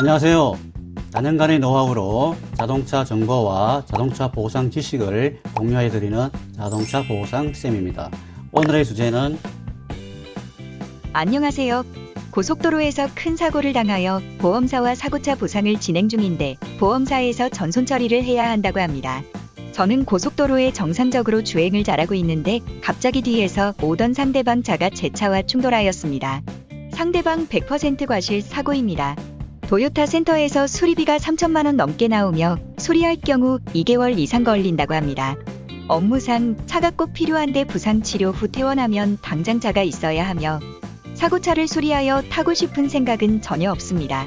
안녕하세요. 다년간의 노하우로 자동차 정보와 자동차 보상 지식을 공유해드리는 자동차 보상 쌤입니다. 오늘의 주제는 안녕하세요. 고속도로에서 큰 사고를 당하여 보험사와 사고차 보상을 진행 중인데 보험사에서 전손 처리를 해야 한다고 합니다. 저는 고속도로에 정상적으로 주행을 잘하고 있는데 갑자기 뒤에서 오던 상대방 차가 제 차와 충돌하였습니다. 상대방 100% 과실 사고입니다. 도요타 센터에서 수리비가 3천만 원 넘게 나오며 수리할 경우 2개월 이상 걸린다고 합니다. 업무상 차가 꼭 필요한데 부상 치료 후 퇴원하면 당장 차가 있어야 하며 사고차를 수리하여 타고 싶은 생각은 전혀 없습니다.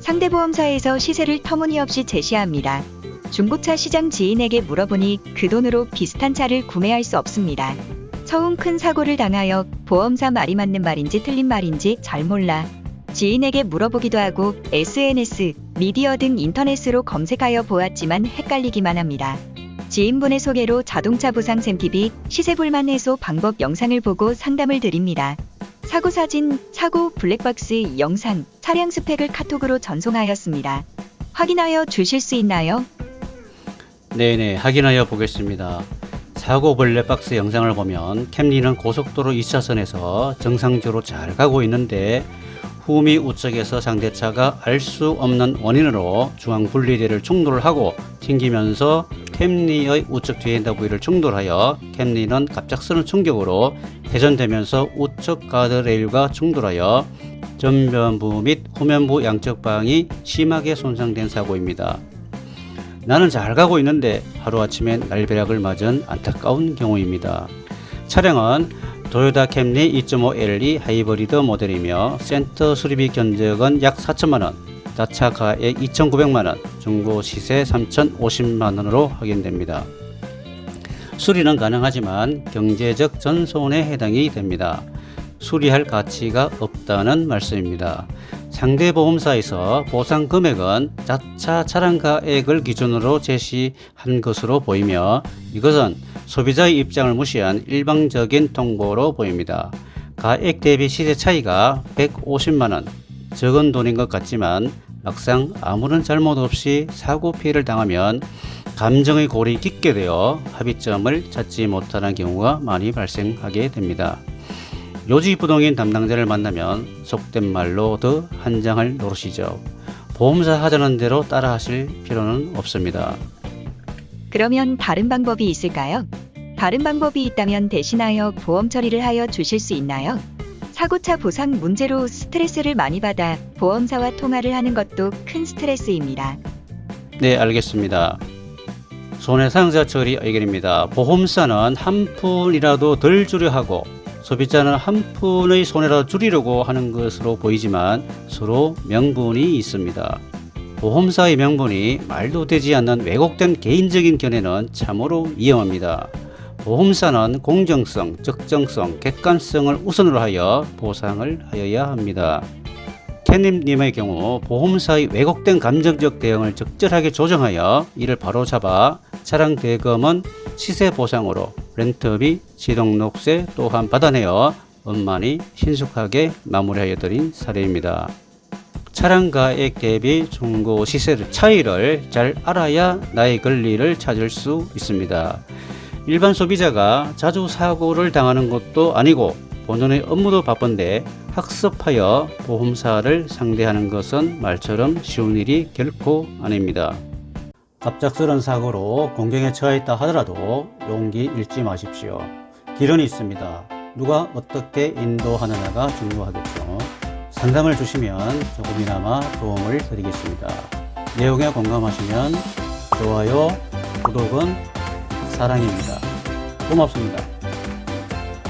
상대보험사에서 시세를 터무니없이 제시합니다. 중고차 시장 지인에게 물어보니 그 돈으로 비슷한 차를 구매할 수 없습니다. 처음 큰 사고를 당하여 보험사 말이 맞는 말인지 틀린 말인지 잘 몰라. 지인에게 물어보기도 하고 SNS, 미디어 등 인터넷으로 검색하여 보았지만 헷갈리기만 합니다. 지인분의 소개로 자동차 보상 샘TV 시세 불만 해소 방법 영상을 보고 상담을 드립니다. 사고 사진, 사고 블랙박스 영상, 차량 스펙을 카톡으로 전송하였습니다. 확인하여 주실 수 있나요? 네네 확인하여 보겠습니다. 사고 블랙박스 영상을 보면 캠리는 고속도로 2차선에서 정상적으로 잘 가고 있는데 후미 우측에서 상대차가 알 수 없는 원인으로 중앙 분리대를 충돌을 하고 튕기면서 캠리의 우측 뒤엔다 부위를 충돌하여 캠리는 갑작스러운 충격으로 회전되면서 우측 가드레일과 충돌하여 전면부 및 후면부 양쪽 방이 심하게 손상된 사고입니다. 나는 잘 가고 있는데 하루아침에 날벼락을 맞은 안타까운 경우입니다. 차량은 도요타 캠리 2.5LE 하이브리드 모델이며 센터 수리비 견적은 약 4천만원, 자차 가액 2,900만원, 중고 시세 3,050만원으로 확인됩니다. 수리는 가능하지만 경제적 전손에 해당이 됩니다. 수리할 가치가 없다는 말씀입니다. 상대 보험사에서 보상 금액은 자차 차량 가액을 기준으로 제시한 것으로 보이며 이것은 소비자의 입장을 무시한 일방적인 통보로 보입니다. 가액 대비 시세 차이가 150만원, 적은 돈인 것 같지만 막상 아무런 잘못 없이 사고 피해를 당하면 감정의 골이 깊게 되어 합의점을 찾지 못하는 경우가 많이 발생하게 됩니다. 요지부동인 담당자를 만나면 속된 말로 더 한장할 노릇이죠. 보험사 하자는 대로 따라 하실 필요는 없습니다. 그러면 다른 방법이 있을까요? 다른 방법이 있다면 대신하여 보험 처리를 하여 주실 수 있나요? 사고차 보상 문제로 스트레스를 많이 받아 보험사와 통화를 하는 것도 큰 스트레스입니다. 네, 알겠습니다. 손해상자 처리 의견입니다. 보험사는 한 푼이라도 덜 주려 하고 소비자는 한 푼의 손해라도 줄이려고 하는 것으로 보이지만 서로 명분이 있습니다. 보험사의 명분이 말도 되지 않는 왜곡된 개인적인 견해는 참으로 위험합니다. 보험사는 공정성, 적정성, 객관성을 우선으로 하여 보상을 하여야 합니다. 캣님님의 경우 보험사의 왜곡된 감정적 대응을 적절하게 조정하여 이를 바로잡아 차량 대금은 시세 보상으로 렌트비, 지동록세 또한 받아내어 원만히 신속하게 마무리하여 드린 사례입니다. 차량 가액 대비 중고 시세 차이를 잘 알아야 나의 권리를 찾을 수 있습니다. 일반 소비자가 자주 사고를 당하는 것도 아니고 본연의 업무도 바쁜데 학습하여 보험사를 상대하는 것은 말처럼 쉬운 일이 결코 아닙니다. 갑작스런 사고로 공경에 처했다 하더라도 용기 잃지 마십시오. 길은 있습니다. 누가 어떻게 인도하느냐가 중요하겠죠. 상담을 주시면 조금이나마 도움을 드리겠습니다. 내용에 공감하시면 좋아요, 구독은 사랑입니다. 고맙습니다.